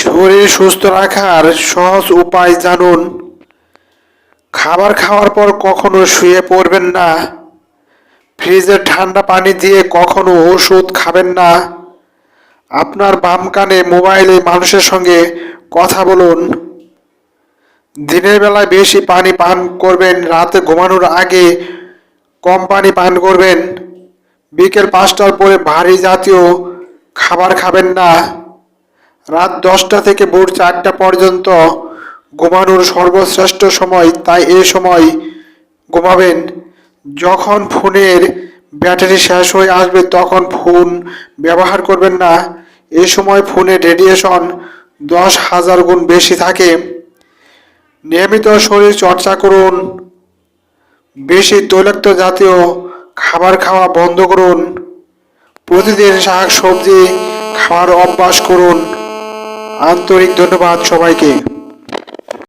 শরীর সুস্থ রাখার সহজ উপায় জানুন। খাবার খাওয়ার পর কখনো শুয়ে পড়বেন না। ফ্রিজে ঠান্ডা পানি দিয়ে কখনো ওষুধ খাবেন না। আপনার বাম কানে মোবাইলে মানুষের সঙ্গে কথা বলুন। দিনের বেলায় বেশি পানি পান করবেন, রাতে ঘুমানোর আগে কম পানি পান করবেন। বিকেল পাঁচটার পরে ভারী জাতীয় খাবার খাবেন না। রাত দশটা থেকে ভোর চারটা পর্যন্ত ঘুমানোর সর্বশ্রেষ্ঠ সময় তাই এ সময় ঘুমাবেন। যখন ফোনের ব্যাটারি শেষ হয়ে আসবে তখন ফোন ব্যবহার করবেন না। এই সময় ফোনের রেডিয়েশন দশ হাজার গুণ বেশি থাকে। নিয়মিত শরীর চর্চা করুন। বেশি তৈলাক্ত জাতীয় খাবার খাওয়া বন্ধ করুন। প্রতিদিন শাক সবজি খাওয়ার অভ্যাস করুন। আন্তরিক ধন্যবাদ সবাইকে।